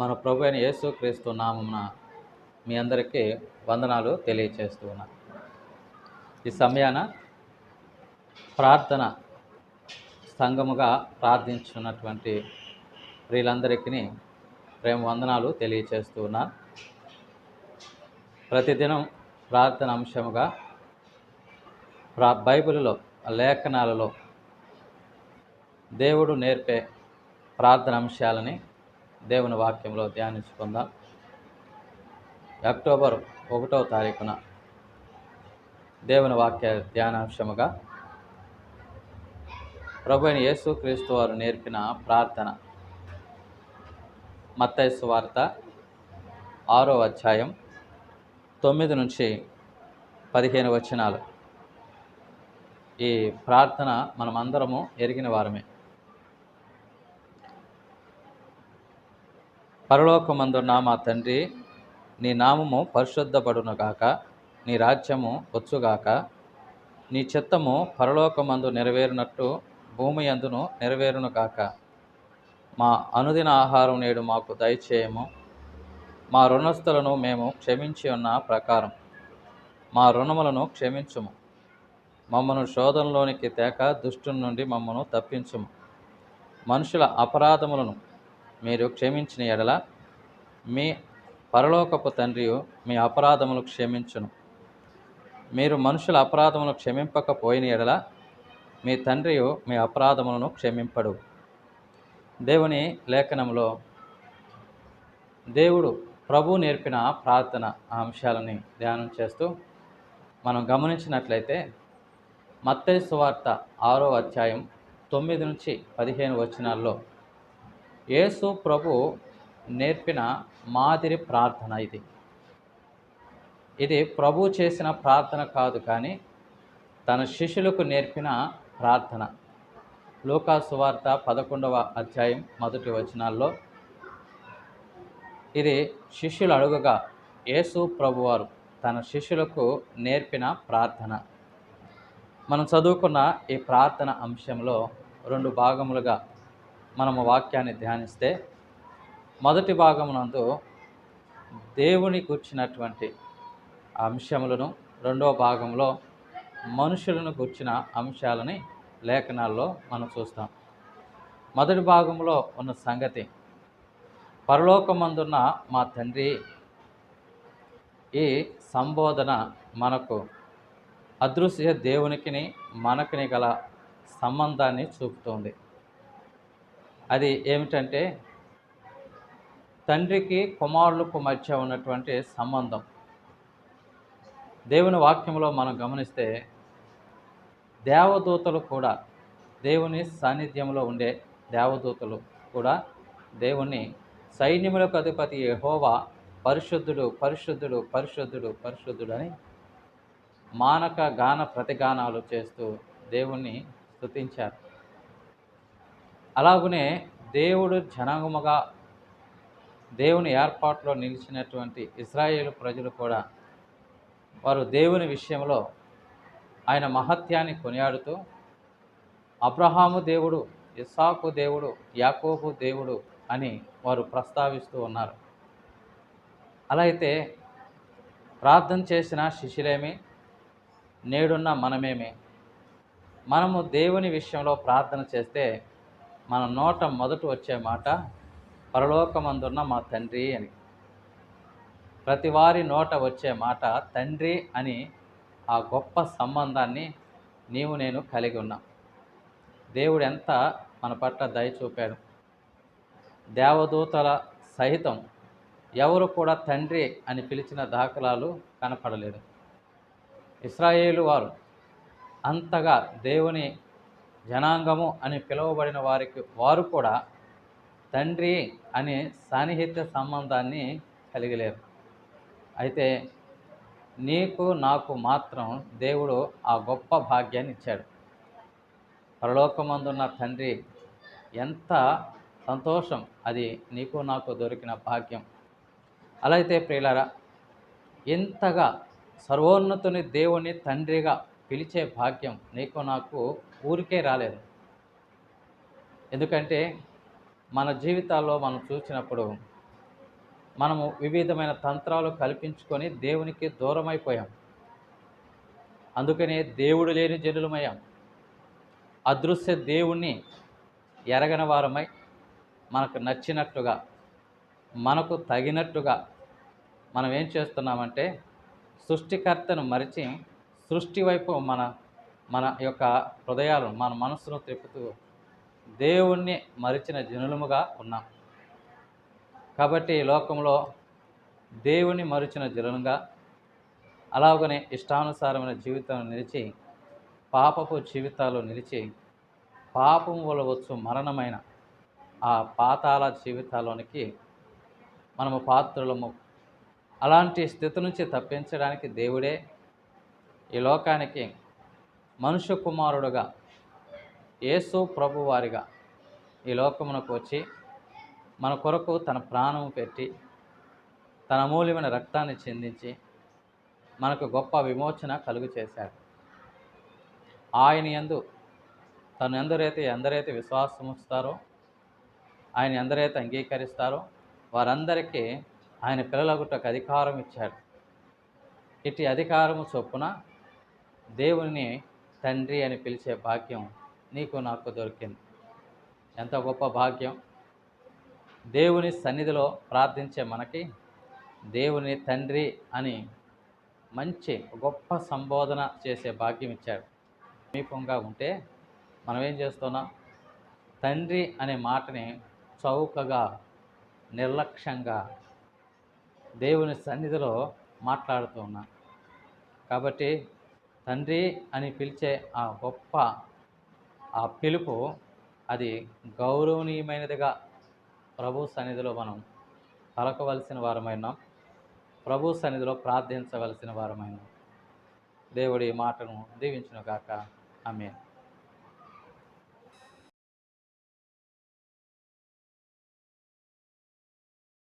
మన ప్రభు అయిన యేసుక్రీస్తు నామమున మీ అందరికీ వందనాలు తెలియచేస్తూ ఉన్నాను ఈ సమయాన ప్రార్థన సంఘముగా ప్రార్థించున్నటువంటి వీళ్ళందరికీ ప్రేమ వందనాలు తెలియచేస్తూ ఉన్నాను ప్రతిదినం ప్రార్థన అంశముగా ప్రా బైబిల్లో లేఖనాలలో దేవుడు నేర్పే ప్రార్థన అంశాలని దేవుని వాక్యంలో ధ్యానించుకుందాం. అక్టోబర్ ఒకటో తారీఖున దేవుని వాక్య ధ్యానాంశముగా ప్రభు అయిన యేసుక్రీస్తు వారు నేర్పిన ప్రార్థన. మత్తైసు వార్త ఆరో అధ్యాయం తొమ్మిది నుంచి పదిహేను వచనాలు. ఈ ప్రార్థన మనమందరము ఎరిగిన వారమే. పరలోకమందున్న మా తండ్రి నీ నామము పరిశుద్ధపడునుగాక నీ రాజ్యము వచ్చుగాక నీ చిత్తము పరలోకమందు నెరవేరినట్టు భూమి అందును నెరవేరునుగాక. మా అనుదిన ఆహారం నేడు మాకు దయచేయము. మా రుణస్థులను మేము క్షమించి ఉన్న ప్రకారం మా రుణములను క్షమించుము. మమ్మను శోధనలోనికి తేక దుష్టు నుండి మమ్మను తప్పించుము. మనుషుల అపరాధములను మీరు క్షమించిన ఎడల మీ పరలోకపు తండ్రియు మీ అపరాధములు క్షమించును. మీరు మనుషుల అపరాధములు క్షమింపకపోయిన ఎడల మీ తండ్రియు మీ అపరాధములను క్షమింపడు. దేవుని లేఖనంలో దేవుడు ప్రభు నేర్పిన ప్రార్థన ఆ అంశాలని ధ్యానం చేస్తూ మనం గమనించినట్లయితే మత్తరి సువార్త ఆరో అధ్యాయం తొమ్మిది నుంచి పదిహేను వచనాల్లో యేసు ప్రభు నేర్పిన మాదిరి ప్రార్థన ఇది. ఇది ప్రభు చేసిన ప్రార్థన కాదు కానీ తన శిష్యులకు నేర్పిన ప్రార్థన. లూకా వార్త పదకొండవ అధ్యాయం మొదటి వచనాల్లో ఇది శిష్యులు అడుగగా యేసు ప్రభువారు తన శిష్యులకు నేర్పిన ప్రార్థన. మనం చదువుకున్న ఈ ప్రార్థన అంశంలో రెండు భాగములుగా మనము వాక్యాన్ని ధ్యానిస్తే మొదటి భాగమునందు దేవుని కూర్చున్నటువంటి అంశములను రెండవ భాగంలో మనుషులను కూర్చిన అంశాలని లేఖనాల్లో మనం చూస్తాం. మొదటి భాగంలో ఉన్న సంగతి పరలోకమందున్న మా తండ్రి ఈ సంబోధన మనకు అదృశ్య దేవునికిని మనకిని గల సంబంధాన్ని చూపుతోంది. అది ఏమిటంటే తండ్రికి కుమారులకు మధ్య ఉన్నటువంటి సంబంధం. దేవుని వాక్యంలో మనం గమనిస్తే దేవదూతలు కూడా దేవుని సాన్నిధ్యంలో ఉండే దేవదూతలు కూడా దేవుని సైన్యములకు అధిపతి యెహోవా పరిశుద్ధుడు పరిశుద్ధుడు పరిశుద్ధుడు పరిశుద్ధుడు అని మానక గాన ప్రతిగానాలు చేస్తూ దేవుణ్ణి స్తుతించారు. అలాగనే దేవుడు జనాంగముగా దేవుని ఏర్పాటులో నిలిచినటువంటి ఇజ్రాయేల్ ప్రజలు కూడా వారు దేవుని విషయంలో ఆయన మహత్యాన్ని కొనియాడుతూ అబ్రహాము దేవుడు ఇస్సాకు దేవుడు యాకోబు దేవుడు అని వారు ప్రస్తావిస్తూ ఉన్నారు. అలా అయితే ప్రార్థన చేసిన శిష్యులేమి నేడున్న మనమేమి మనము దేవుని విషయంలో ప్రార్థన చేస్తే మన నోట మొదట వచ్చే మాట పరలోకమందున్న మా తండ్రి అని. ప్రతి వారి నోట వచ్చే మాట తండ్రి అని ఆ గొప్ప సంబంధాన్ని నీవు నేను కలిగి ఉన్నా. దేవుడు ఎంత మన పట్ల దయ చూపాడు. దేవదూతల సహితం ఎవరు కూడా తండ్రి అని పిలిచిన దాఖలాలు కనపడలేదు. ఇస్రాయేలు వారు అంతగా దేవుని జనాంగము అని పిలువబడిన వారికి వారు కూడా తండ్రి అనే సాన్నిహిత్య సంబంధాన్ని కలిగలేరు అయితే నీకు నాకు మాత్రం దేవుడు ఆ గొప్ప భాగ్యాన్ని ఇచ్చాడు. పరలోకమందున్న తండ్రి ఎంత సంతోషం అది నీకు నాకు దొరికిన భాగ్యం. అలా అయితే ప్రియులరా ఇంతగా సర్వోన్నతుని దేవుని తండ్రిగా పిలిచే భాగ్యం నీకు నాకు ఊరికే రాలేదు. ఎందుకంటే మన జీవితాల్లో మనం చూసినప్పుడు మనము వివిధమైన తంత్రాలు కల్పించుకొని దేవునికి దూరమైపోయాం. అందుకనే దేవుడు లేని జనులమయ్యాం. అదృశ్య దేవుణ్ణి ఎరగని వారమై మనకు నచ్చినట్టుగా మనకు తగినట్టుగా మనం ఏం చేస్తున్నామంటే సృష్టికర్తను మరిచి సృష్టి వైపు మన మన యొక్క హృదయాలు మన మనస్సును తిప్పుతూ దేవుణ్ణి మరిచిన జనులముగా ఉన్నాం. కాబట్టి లోకంలో దేవుని మరిచిన జనులుగా అలాగనే ఇష్టానుసారమైన జీవితం నిలిచి పాపపు జీవితాలు నిలిచి పాపం వల్ల వచ్చు మరణమైన ఆ పాతాల జీవితాల్లోనికి మనము పాత్రలము. అలాంటి స్థితి నుంచి తప్పించడానికి దేవుడే ఈ లోకానికి మనుష్య కుమారుడుగా యేసు ప్రభువారిగా ఈ లోకమునకు వచ్చి మన కొరకు తన ప్రాణం పెట్టి తన అమూల్యమైన రక్తాన్ని చెందించి మనకు గొప్ప విమోచన కలుగు చేశాడు. ఆయన ఎందు తను ఎందరైతే ఎందరైతే విశ్వాసం ఉంచుతారో ఆయన ఎందరైతే అంగీకరిస్తారో వారందరికీ ఆయన పిల్లలగుటకు అధికారం ఇచ్చాడు. ఇటు అధికారము చొప్పున దేవుని తండ్రి అని పిలిచే భాగ్యం నీకు నాకు దొరికింది. ఎంత గొప్ప భాగ్యం. దేవుని సన్నిధిలో ప్రార్థించే మనకి దేవుని తండ్రి అని మంచి గొప్ప సంబోధన చేసే భాగ్యం ఇచ్చాడు. సమీపంగా ఉంటే మనం ఏం చేస్తున్నాం? తండ్రి అనే మాటని చౌకగా నిర్లక్ష్యంగా దేవుని సన్నిధిలో మాట్లాడుతూ ఉన్నాం. కాబట్టి తండ్రి అని పిలిచే ఆ గొప్ప ఆ పిలుపు అది గౌరవనీయమైనదిగా ప్రభు సన్నిధిలో మనం పలకవలసిన వారమైనాం ప్రభు సన్నిధిలో ప్రార్థించవలసిన వారమైనాం దేవుడి మాటను దీవించును కాక ఆమె